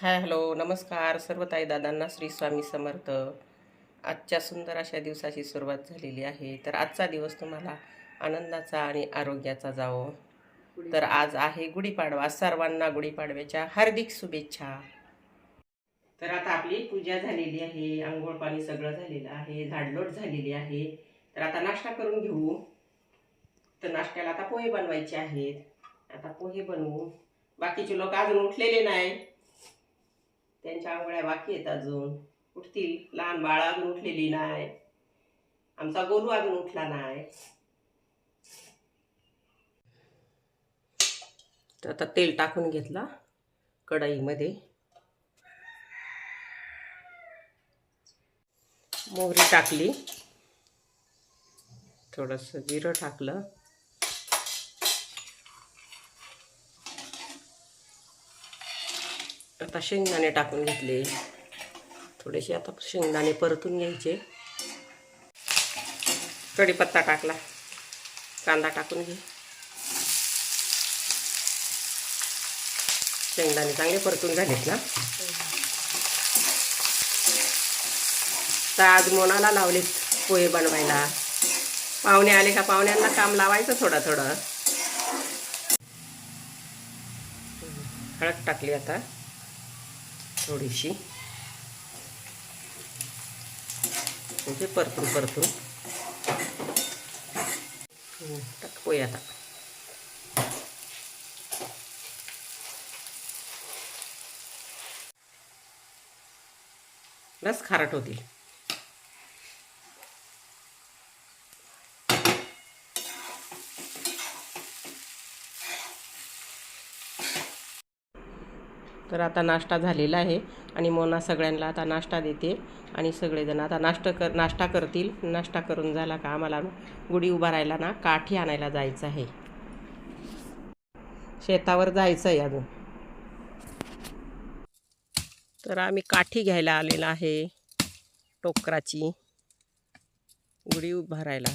Hi hello नमस्कार. सर्व ताई दादांना श्री स्वामी समर्थ. आजच्या सुंदर अशा दिवसाची सुरुवात झालेली आहे. तर आजचा दिवस तुम्हाला आनंदाचा आणि आरोग्याचा जावो. तर आज आहे गुढीपाडवा. सर्वांना गुढीपाडव्याच्या हार्दिक शुभेच्छा. तर आता आपली पूजा झालेली आहे. आंघोळ पाणी सगळं झालेलं आहे. झाडलोट झालेली आहे. तर आता नाश्ता करून घेऊ. तर नाश्त्याला आता पोहे बनवायचे आहेत. आता पोहे बनवू. बाकीचे लोक अजून उठलेले नाही त्यांच्या आंघोळ्या बाकी आहेत अजून. उठतील. लहान बाळा अजून उठलेली नाही. आमचा गोलू अजून उठला नाही. तर आता तेल टाकून घेतला कढईमध्ये. मोहरी टाकली. थोडंसं जिरं टाकलं. आता शेंगदाणे टाकून घेतले. थोडेसे आता शेंगदाणे परतून घ्यायचे. कढीपत्ता टाकला. कांदा टाकून घे. शेंगदाणे चांगले परतून झालेत ना? तर आज मोनाला लावलेत पोहे बनवायला. पाहुणे आले का? पाहुण्यांना काम लावायचं थोडं थोडं. हळद टाकली आता. थोडीशी. म्हणजे परतून परतून. टाकूया पोहे आता. बस खारट होतील. तर आता नाश्ता झालेला आहे आणि मोना सगळ्यांना आता नाश्ता देते आणि सगळेजण आता नाश्ता कर नाश्ता करतील. नाश्ता करून झाला का आम्हाला गुढी उभारायला ना काठी आणायला जायचं आहे. शेतावर जायचं आहे अजून. तर आम्ही काठी घ्यायला आलेला आहे टोकराची. गुढी उभारायला.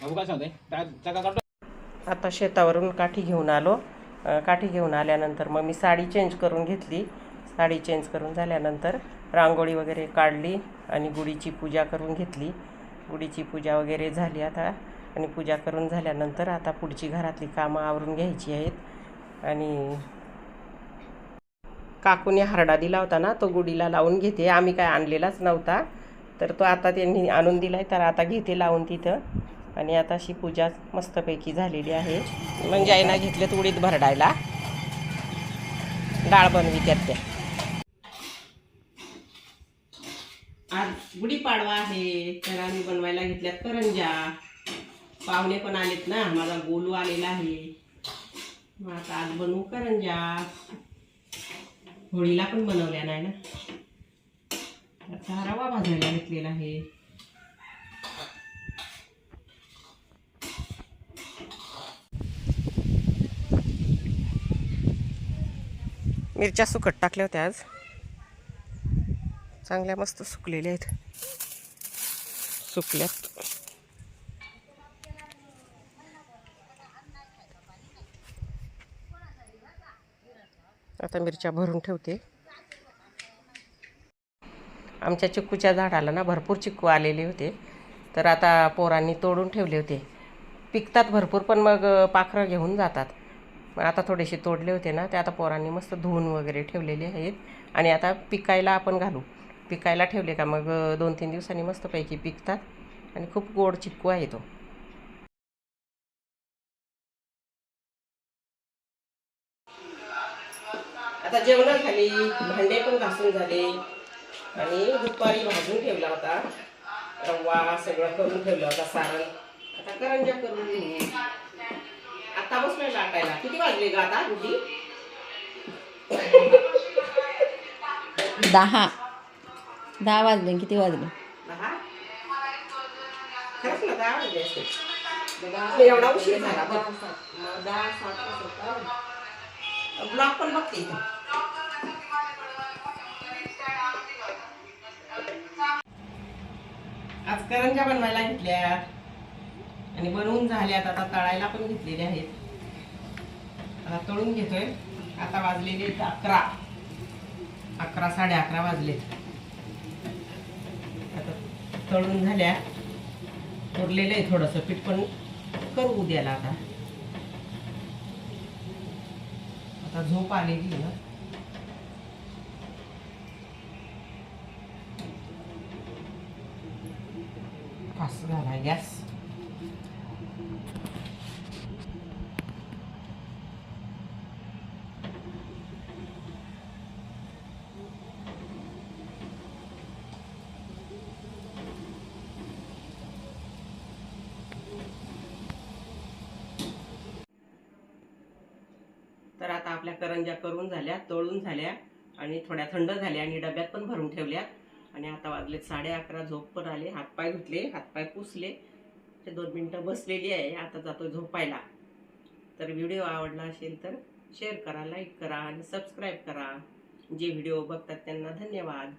बाबू काय सांगते आता शेतावरून काठी घेऊन आलो. काठी घेऊन आल्यानंतर मग मी साडी चेंज करून घेतली. साडी चेंज करून झाल्यानंतर रांगोळी वगैरे काढली आणि गुढीची पूजा करून घेतली. गुढीची पूजा वगैरे झाली आता आणि पूजा करून झाल्यानंतर आता पुढची घरातली कामं आवरून घ्यायची आहेत. आणि काकूने हरडा दिला होता ना तो गुढीला लावून घेते. आम्ही काय आणलेलाच नव्हता. तर तो आता त्यांनी आणून दिलाय तर आता घेते लावून तिथं. आणि आता अशी पूजा मस्तपैकी झालेली आहे. म्हणजे आईना घेतलेत उडीत भरडायला. डाळ बनवी त्यात त्या. आज गुढीपाडवा आहे. तर आम्ही बनवायला घेतल्यात करंजा. पाहुणे पण आलेत ना माझा गोलू आलेला आहे. मग आता आज बनवू करंजा. होळीला पण बनवल्या नाही ना. आता रवा भाजायला घेतलेला आहे. मिरच्या सुकट टाकल्या होत्या आज. चांगल्या मस्त सुकलेल्या आहेत. सुकल्यात. आता मिरच्या भरून ठेवते. आमच्या चिक्कूच्या झाडाला ना भरपूर चिक्कू आलेले होते. तर आता पोरांनी तोडून ठेवले होते. पिकतात भरपूर पण मग पाखरं घेऊन जातात. मग आता थोडेसे तोडले होते ना ते आता पोरांनी मस्त धुवून वगैरे ठेवलेले आहेत. आणि आता पिकायला आपण घालू. पिकायला ठेवले का मग दोन तीन दिवसांनी मस्तपैकी पिकतात. आणि खूप गोड चिक्कू आहे तो. आता जेवण झाली भांडे पण घासून झाले. आणि दुपारी भाजून ठेवला होता. रवा सगळं करून ठेवला होता सारण. आता करंजा करून घेऊ आता बसलोय लाटायला किती वाजले ग आता गुड्डी? दहा. दहा वाजले किती वाजले? दहा? खरंच ना दहा वाजले असते एवढा उशीर झाला ब्लॉग पण बघते इथे. आज करंजा बनवायला घेतल्या. आणि बनवून झाल्यात आता तळायला पण घेतलेले आहेत. आता तळून घेतोय. आता वाजलेले आहेत अकरा. अकरा साडे अकरा वाजलेत आता तळून झाल्या. उरलेलं आहे थोडंसं पीठ पण करू उद्याला आता. आता झोप आलेली ना फास्ट झाला गॅस. आपल्या करंज्या करून झाल्या तळून झाल्या आणि थोड्या थंड झाल्या आणि डब्यात पण भरून ठेवल्या. आणि आता वाजले साडे अकरा झोप पण आले. हातपाय धुतले हातपाय पुसले. ते दोन मिनटं बसलेली आहे आता जातो झोपायला. तर व्हिडिओ आवडला असेल तर शेअर करा लाईक करा आणि सबस्क्राईब करा. जे व्हिडिओ बघतात त्यांना धन्यवाद.